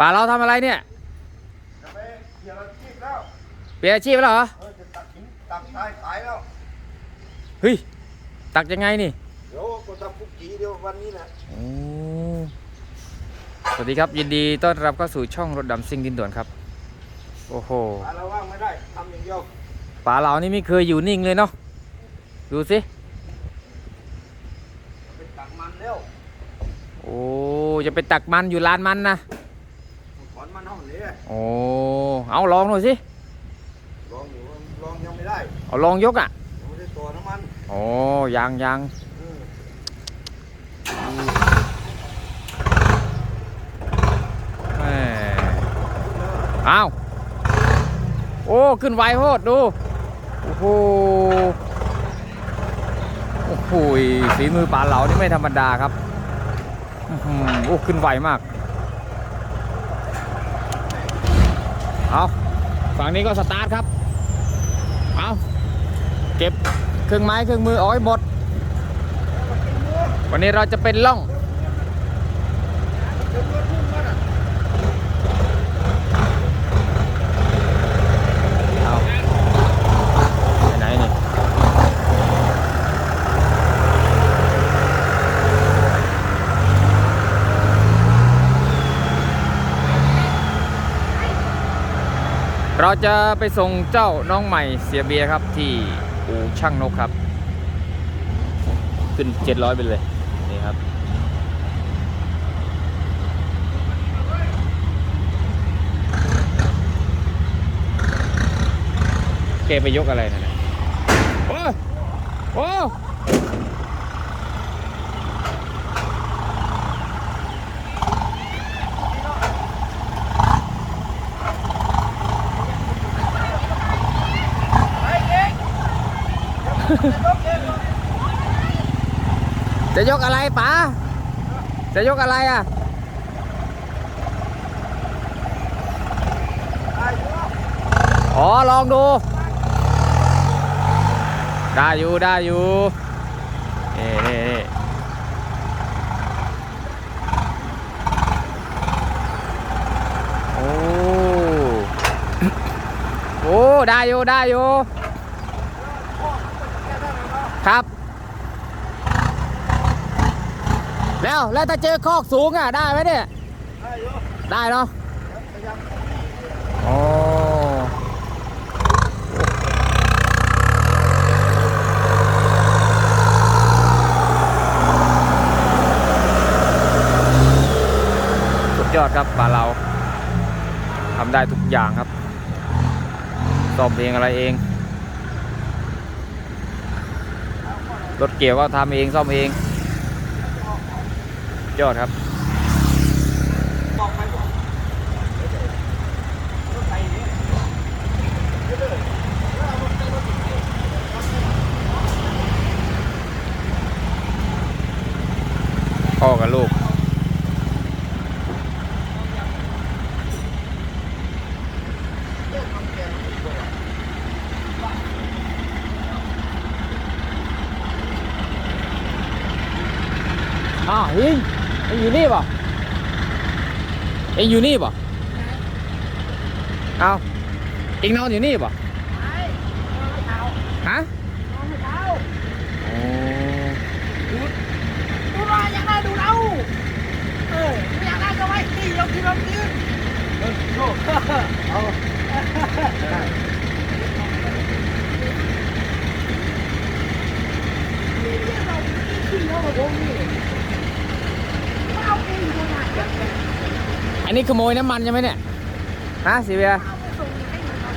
ป่าเราทำอะไรเนี่ยจะไปเกี่ยวอาชีพแล้วเปลี่ยนอาชีพแล้วเหรอเออจะตักหินตักทรายขายแล้วเฮ้ยตักยังไงนี่เดี๋ยวก็ทำคุกกี้เดียววันนี้นะโอ้สวัสดีครับยินดีต้อนรับเข้าสู่ช่องรถดำซิ่งดินด่วนครับ โอ้โหหาเราว่างไม่ได้ทำอย่างเดียวป่าเรานี่ไม่เคยอยู่นิ่งเลยเนาะดูสิเป็นตักมันแล้วโอ้จะไปตักมันอยู่ลานมันนะถอ นมันห้องนี้โอ้เอาลองหน่อยสิลองอยู่ลองยังไม่ได้เอาลองยกอะยังไม่ได้ตัวน้ำมันโอ้ยังยังอืมแหม่เอาโอ้ ขึ้นไวโหดดู โอ้โหโอ้โหฝีมือป่าเหลานี่ไม่ธรรมดาครับอื้อหือโอ้ ขึ้นไวมาก เอาฝั่งนี้ก็สตาร์ทครับ เอาเก็บเครื่องไม้เครื่องมือเอาให้หมด วันนี้เราจะเป็นล่อง เอาไปไหนนี่ เราจะไปส่งเจ้าน้องใหม่เสียเบียครับที่อู่ช่างนกครับ ขึ้น700ไปเลย นี่ครับแกไปยกอะไรนั่นน่ะโอ้โอ้ จะยกอะไรป๋าจะยกอะไรอะอ๋อลองดู ได้อยู่ได้อยู่เอ๊ะเอ๊ะเอ๊ะโอ้ โอ้ ได้อยู่ได้อยู่ ครับ แล้ว แล้วถ้าเจอคอกสูงอะได้ไหมเนี่ย ได้อยู่ได้เนาะพยายามอ๋อสุดยอดครับปลาเราทำได้ทุกอย่างครับซ่อมเองอะไรเอง รถเกี่ยวก็ทำเองซ่อมเอง ยอดครับพ่อกับลูกอ้าว เฮ้ยเอ็งอยู่นี่ป่ะเอ็งอยู่นี่ป่ะเอาเอ็งนอนอยู่นี่ป่ะฮะโอ้ดูหน่อยอยากได้ดูเราเออไม่อยากได้ก็ไว้ที่ยกที่เรายืนเออโชคเอาได้ มีเรื่องเราที่เรากับผมนี่มาเอาเองอยู่ตรงไหนเอาไป อันนี้ขโมยน้ำมันใช่ไหมเนี่ย ฮะสิเบียร์ส่งให้หน่อยครับ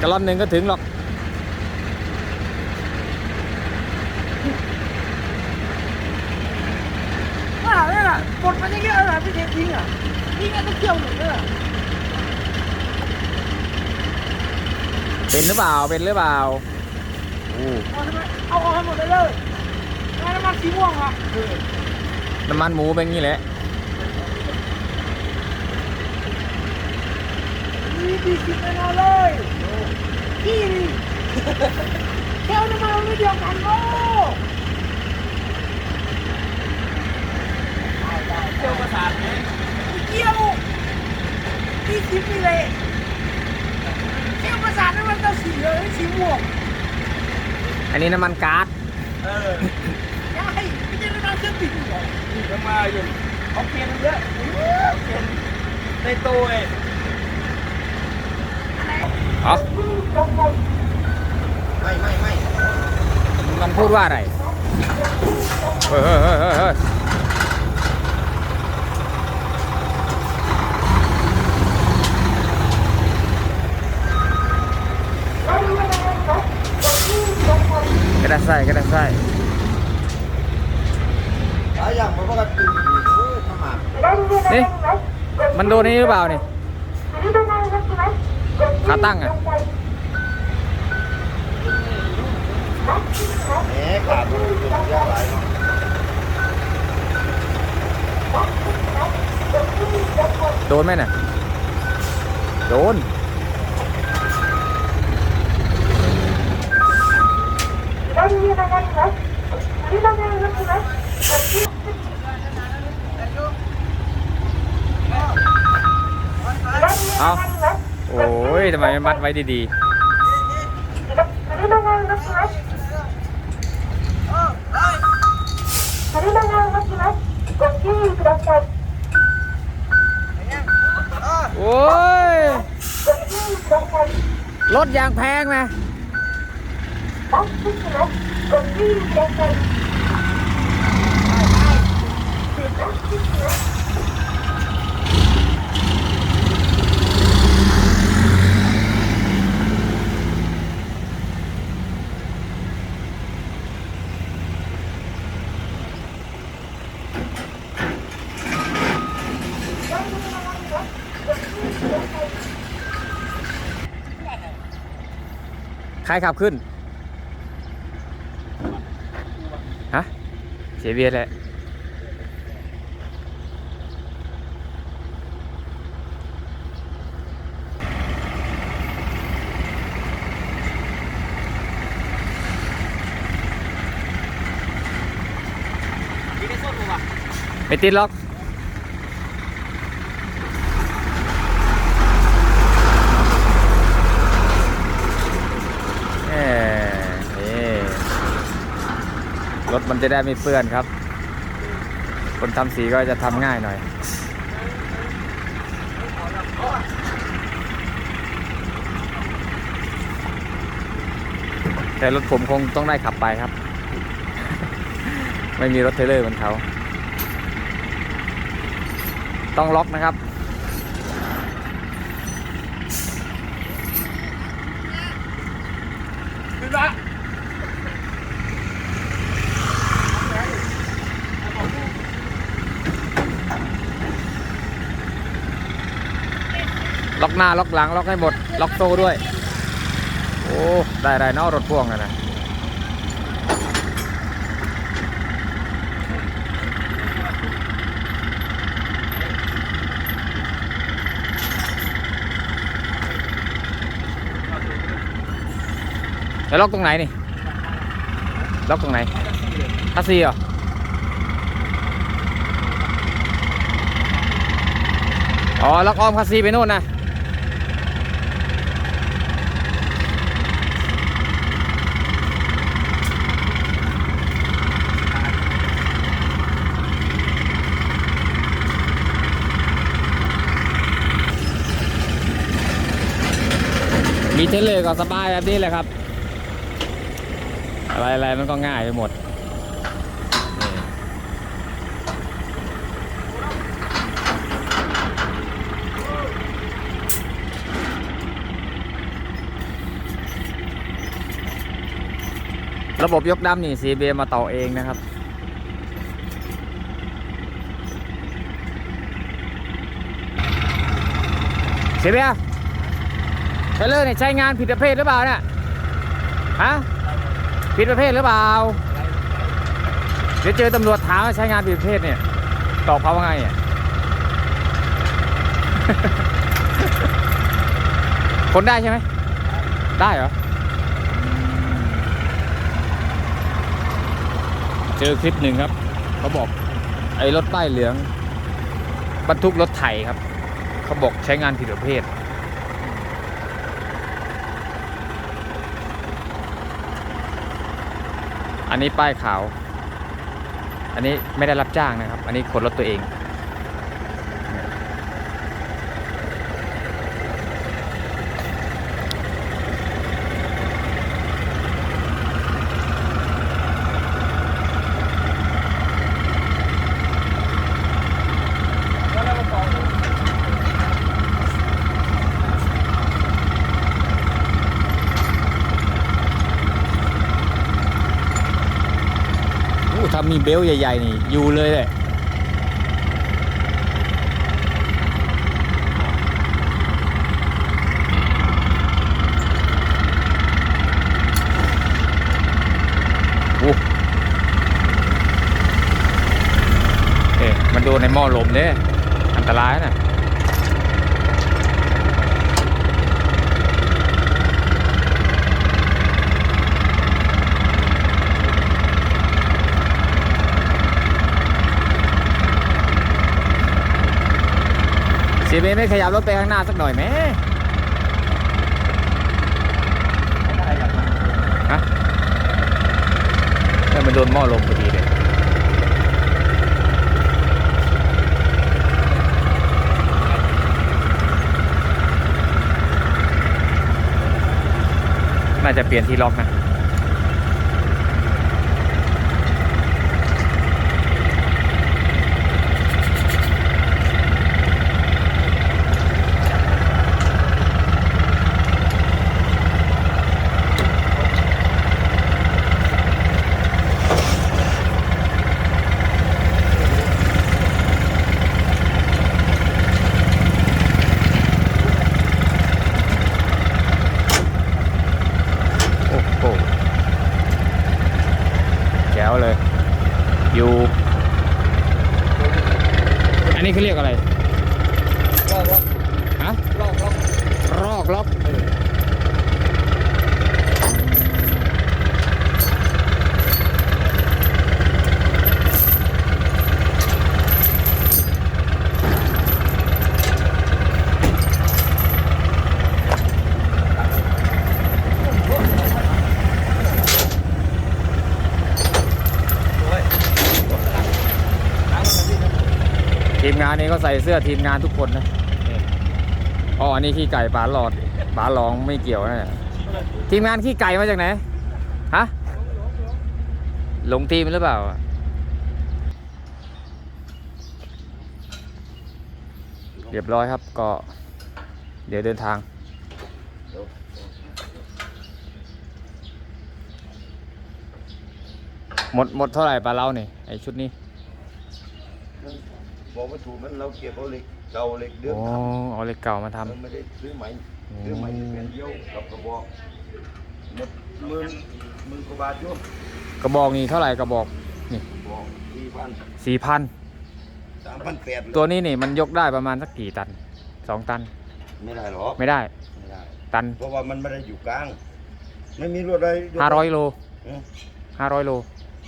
กะลอนหนึ่งก็ถึงหรอก ว่าเนี่ยน่ะกดมันเยอะๆเลยพี่เททิ้งอะทิ้งไอ้ต้องเที่ยวหนึ่งเลยเป็นหรือเปล่า เป็นหรือเปล่าโอ้เอาทำไมเอาออกให้หมดเลยเลยแล้วน้ำมันสีม่วงอะเออน้ำมันหมูเป็นงี้แหละ มีดีสิบแน่นอนเลยพี่นี่แค่น้ำมันไม่เดียวกันโอ้เที่ยวประสาทเนี่ยที่คลิปนี่เลยแค่ภาษานั้นมันต้องสีเหลืองสีม่วงอันนี้น้ำมันก๊าซเออใช่ไม่ใช่น้ำเครื่องบินหรอกนี่ก็มาอยู่เขาเปลี่ยนเยอะเปลี่ยนในตัวเอง เอ๋อไม่ไม่ไม่มันพูดว่าอะไรเฮ้ยเฮ้ยเฮ้ยเฮ้ยเฮ้ยกระดาษใส่กระดาษใส่หลายอย่างมันก็กระตุ้นโอ้ยขมานี่มันโดนนี่หรือเปล่านี่ ขาตั้งอะแหมขาดมันเป็นเยายเนาะโดนไหมน่ะ โดนเอา โอ้ยทำไมไม่มัดไว้ดีๆ โอ้ย รถยางแพงนะใครขับขึ้น ฮะ เสียเบียร์แหละไม่ติดล็อก แหมนี่ร ถมันจะได้ไม่เปื้อนครับ คนทำสีก็จะทำง่ายหน่อย แต่รถผมคงต้องได้ขับไปครับ ไม่มีรถเทเลอร์เหมือนเขา ต้องล็อกนะครับ ล็อกหน้าล็อกหลังล็อกให้หมด ล็อกโซ่ด้วย โอ้ได้ได้เนอรถพ่วงนะนะแล้วล็อกตรงไหนนี่ ล็อกตรงไหนคัสซีเหรออ๋อล็อกออมคัสซีไปนู่นนะ มีเทเลก็สบายแบบนี้แหละครับ อะไรอะไรมันก็ง่ายไปหมดระบบยกดั้มนี่ CB มาต่อเองนะครับ เสียเบีย ลเลอร์เนี่ยใช้งานผิดประเภทหรือเปล่าเนี่ยฮะผิดประเภทหรือเปล่าเดี๋ยวเจอตำรวจถามว่าใช้งานผิดประเภทเนี่ยตอบเขาว่าไงอะคนได้ใช่ไหมได้เหรอเจอคลิปหนึ่งครับเขาบอกไอ้รถป้ายเหลืองบรรทุกรถไถครับเขาบอกใช้งานผิดประเภท อันนี้ป้ายขาว อันนี้ไม่ได้รับจ้างนะครับ อันนี้ขนรถตัวเอง แล้วเรามาต่อ อู้ถ้า มีเบลต์ใหญ่ ๆ นี่ อยู่เลยแหละอู้เอ๊ะมันโดนในหม้อลมเนี่ยอันตรายนะ ซีเมไม่ขยับรถไปข้างหน้าสักหน่อยไหมอะไรกันมาฮะแล้วมันโดนหม้อลมพอดีเลยน่าจะเปลี่ยนที่ล็อกนะ โอ้โหแจ๋วเลย อยู่ อันนี้เขาเรียกอะไร ลอกล็อก ฮะ ลอกล็อก รอกล็อกทีมงานนี้ ก็ใส่เสื้อทีมงานทุกคนนะนี่อ๋ออันนี้ขี้ไก่ปลาหลอดปลาหลองไม่เกี่ยวนะเนี่ยทีมงานขี้ไก่มาจากไหนฮะลงทีมหรือเปล่าเรียบร้อยครับก็เดี๋ยวเดินทาง หมดหมดเท่าไหร่ปลาเล้านี่ไอชุดนี้ บอกว่าถูกมันเราเก็บเอาเหล็กเก่าเหล็กเดิมโอ้ทเอาเหล็กเก่ามาำทำ เราไม่ได้ซื้อใหม่ซื้อใหม่จะเป็นเยี่ยวกับกระบอกหมดหมื่นหมื่นกว่าบาทอยู่กระบอกนี่เท่าไหร่กระบอกบอกสี่พันสี่พันสามพันแปดตัวนี้นี่มันยกได้ประมาณสักกี่ตันสองตันไม่ได้หรอกไม่ได้ไม่ได้ ตันเพราะว่ามันไม่ได้อยู่กลาง ไม่มีรถอะไรห้าร้อยโลเออห้าร้อยโล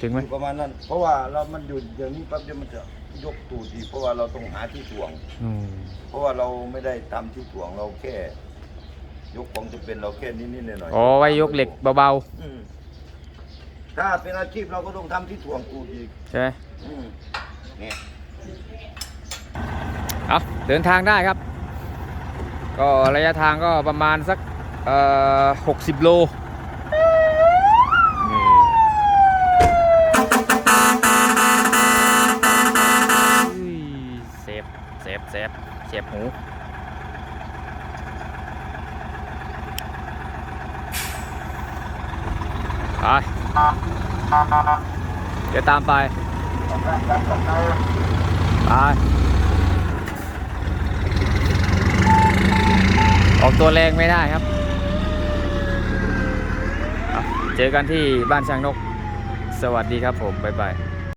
ถึงไหมอยู่ประมาณนั้น เพราะว่าเรามันอยู่เดี๋ยวนี้ปั๊บเดี๋ยวมันจะ ยกตูดอีกเพราะว่าเราต้องหาที่ถ่วง อืมเพราะว่าเราไม่ได้ทำที่ถ่วงเราแค่ ยกของจะเป็นเราแค่นิดๆหน่อยๆอ๋อไว้ยกเหล็กเบาอืมถ้าเป็นอาชีพเราก็ต้องทำที่ถ่วงตูดอีกๆใช่ไหม อืมเนี่ย เอาเดินทางได้ครับ ก็ระยะทางก็ประมาณสักเอ่อหกสิบโลนี่อุ้ยเซฟ เซฟเสบหูไปเดี๋ยวตามไป ไป ออกตัวแรงไม่ได้ครับเอาเจอกันที่บ้านช้างนก สวัสดีครับผม บ๊ายบาย